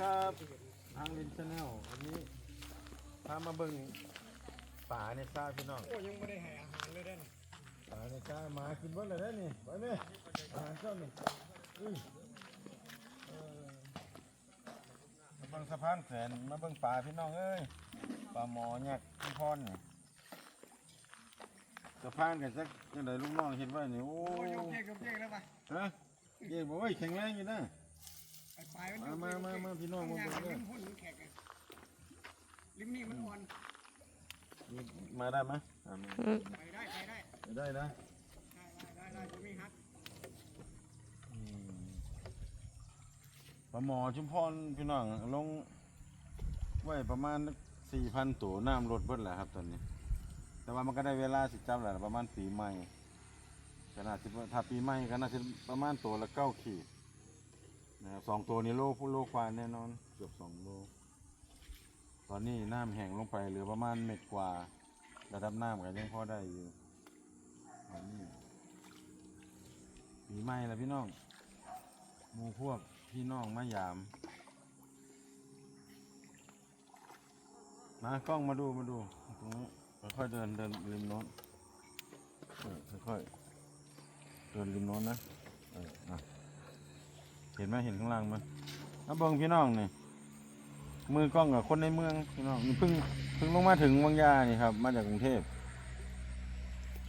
ครับทางลินชาแนลวันนี้พามาเบิ่งป่าในซ่าพี่น้องโอ้ยังไม่ได้ให้อาหารเลยเด้นป่าในซ่ามากินเบิ่งเลยได้อนี่ไปไหมอาหารเจ้านี่อุ้ยเออมาเบิ่งสะพานแขวนมาเบิ่งป่าพี่น้องเอ้ยป่าหมอยักษ์พี่พรนี่สะพานกันสักยังไงลูกน้องเห็นไว้นี่โอ้โอ้ยยยกเยกยกเยกแล้วป่ะฮะเย่บอกว่าแข็งแรงอยู่นะไปลายมันมามามามาพี่น้องมาเบิ่งเด้อ ลิ้มพุ่นมันแข็งอะลิ้มนี่มันอ่อนมาได้ไหมอ่ามาไปได้ไปได้ได้นะได้ได้ได้ได้จะมีฮักอืมปลาหมอชุมพรพี่น้องลงไว้ประมาณสี่พันตัวน้ำลดเบิดแหละครับตอนนี้ แต่ว่ามันก็ได้เวลาสิจับแหละประมาณปีใหม่ขนาดสิถ้าปีใหม่ก็น่าจะประมาณตัวละเก้าขีด นะครับสองตัวนี้โลผู้โลควายแน่นอนเกือบสองโลตอนนี้น้ำแห้งลงไปเหลือประมาณเม็ดกว่า ระดับน้ำก็ยังพอได้อยู่อันนี้ปีใหม่แล้วพี่น้องมูพวกพี่น้องมายาม มากล้องมาดูมาดูตรงนี้ค่อยๆเดินเดินริมโน้นค่อยๆเดินริมโน้นนะ เห็นไหมเห็นข้างล่างไหมน้าเบิงพี่น้องนี่มือกล้องกับคนในเมืองพี่น้องนี่เพิ่งเพิ่งลงมาถึงบางยานี่ครับ มาจากกรุงเทพ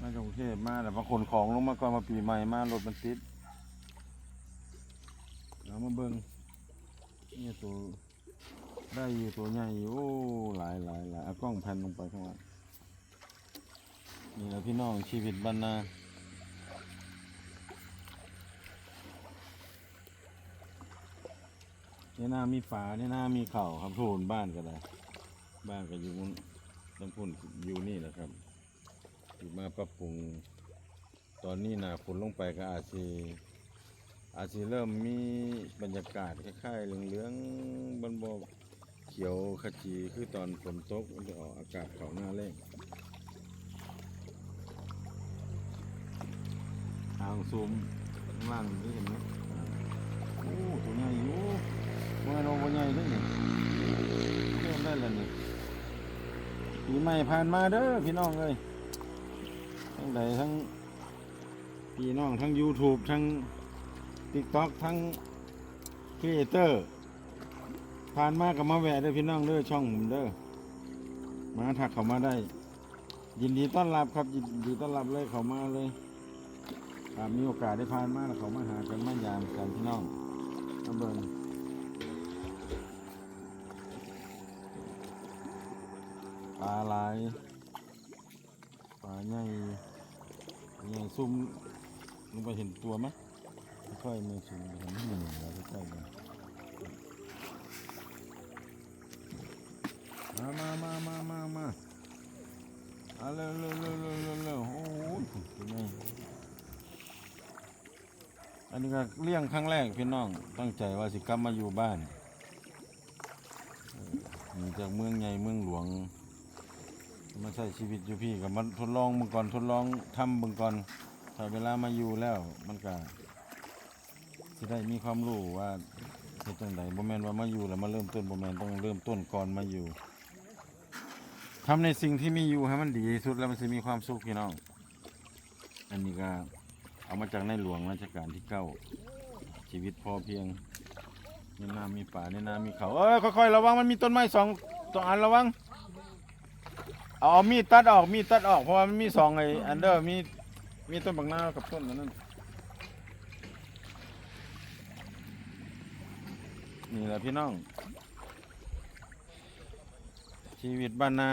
มาจากกรุงเทพมาแต่มาขนของลงมาก่อนมาปีใหม่มารถมันติดเรามาเบิ้งนี่ตัวได้อยู่ตัวใหญ่อยู่โอ้หลายหลายหลายเอากล้องแผ่นลงไปข้างล่างนี่แหละพี่น้องชีวิตบรรณา นหน้ามีฝาในหน้ามีเข่าครับโทนบ้านก็ได้ บ้านก็อยู่บนต้องพุ่นอยู่นี่แหละครับอยู่มาปรับปรุง ตอนนี้นาฝนลงไปก็อาจจะอาจจะเริ่มมีบรรยากาศคล้ายๆเหลืองๆบนบอเขียวขจีคือตอนฝนตกมันจะออกอากาศเขาหน้าแรงทางซูมข้างล่างนี่เห็นไหมโอ้ตัวใหญ่อยู่ว่าเราตัวใหญ่ด้วยนี่เริ่มได้แล้วนี่ปี ใหม่ผ่านมาเด้อพี่น้องเอ้ยทั้งใดทั้งพี่น้องทั้ง YouTube ทั้ง TikTok ทั้งครีเอเตอร์ผ่านมากับมาแวะเด้อพี่น้องเด้อช่องผมเด้อมาถักเขามาได้ ยินดีต้อนรับครับยินดีต้อนรับเลยเขามาเลยมีโอกาสได้ผ่านมาแล้วเขามาหากันมายามกันพี่น้องมาเบิ่งปลาหลายปลาใหญ่ยังซุ่มลงไปเห็นตัวไหมค่อยๆมือซุ่มเห็นที่หนึ่งแล้วใกล้ๆกันมามามามามามาเอาเร็วเร็วเร็วเร็วเร็วเร็วโอ้โหเป็นไงอันนี้ก็เลี้ยงครั้งแรกพี่น้องตั้งใจว่าสิกลับมาอยู่บ้านเออหนีจากเมืองใหญ่เมืองหลวง มาใช้ชีวิตอยู่พี่กับมาทดลองมื่อก่อนทดลองทำมื่อก่อนถ้าเวลามาอยู่แล้ว มันก็สิได้มีความรู้ว่าเฮ็ดจังไดบ่แม่นว่ามาอยู่แล้วมาเริ่มต้นบ่แม่นต้องเริ่มต้นก่อนมาอยู่ทำในสิ่งที่มีอยู่ให้มันดีที่สุดแล้วมันสิมีความสุขพี่น้อง อันนี้ก็เอามาจากในหลวงรัชกาลที่เก้าชีวิตพอเพียงในน้ำมีป่าในน้ำมีเขาเอ้ยค่อยๆระวังมันมีต้นไม้สองสองอันระวัง เอามีดตัดออกมีดตัดออกเพราะว่ามันมีสองไอ้อันเดอร์มีมีต้นบางหน้ากับต้นนั้นนี่แหละพี่น้อง ชีวิตบ้านนา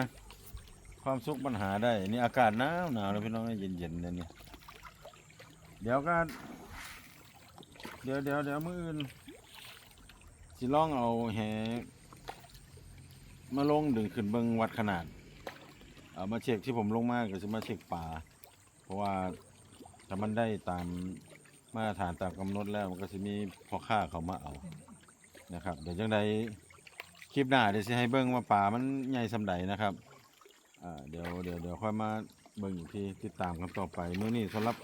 ความสุขปัญหาได้ นี่อากาศหนาวหนาวแล้วพี่น้องเย็นเย็นๆเลยนี่เดี๋ยวก็เดี๋ยวเดี๋ยวเดี๋ยวมืออื่นสิลองเอาแหมาลงดึงขึ้นเบิงวัดขนาด เอามาเช็คที่ผมลงมากก็จะมาเช็คป่า เพราะว่าถ้ามันได้ตามมาตรฐานตามกำหนดแล้วมันก็จะมีพ่อค้าเขามาเอานะครับ เดี๋ยวจังใดคลิปหน้าเดี๋ยวจะให้เบิ้งว่าป่ามันใหญ่สำใดนะครับอ่าเดี๋ยวเดี๋ยวเดี๋ยวค่อยมาเบิ้งอีกทีติดตามกันต่อไปมื้อนี้สำหรับ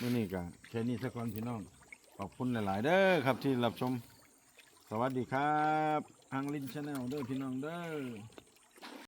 มื้อนี้ก็แค่นี้สักก่อนพี่น้องขอบคุณหลาย ๆ เด้อครับที่รับชม สวัสดีครับอังลินชาแนลเด้อพี่น้องเด้อ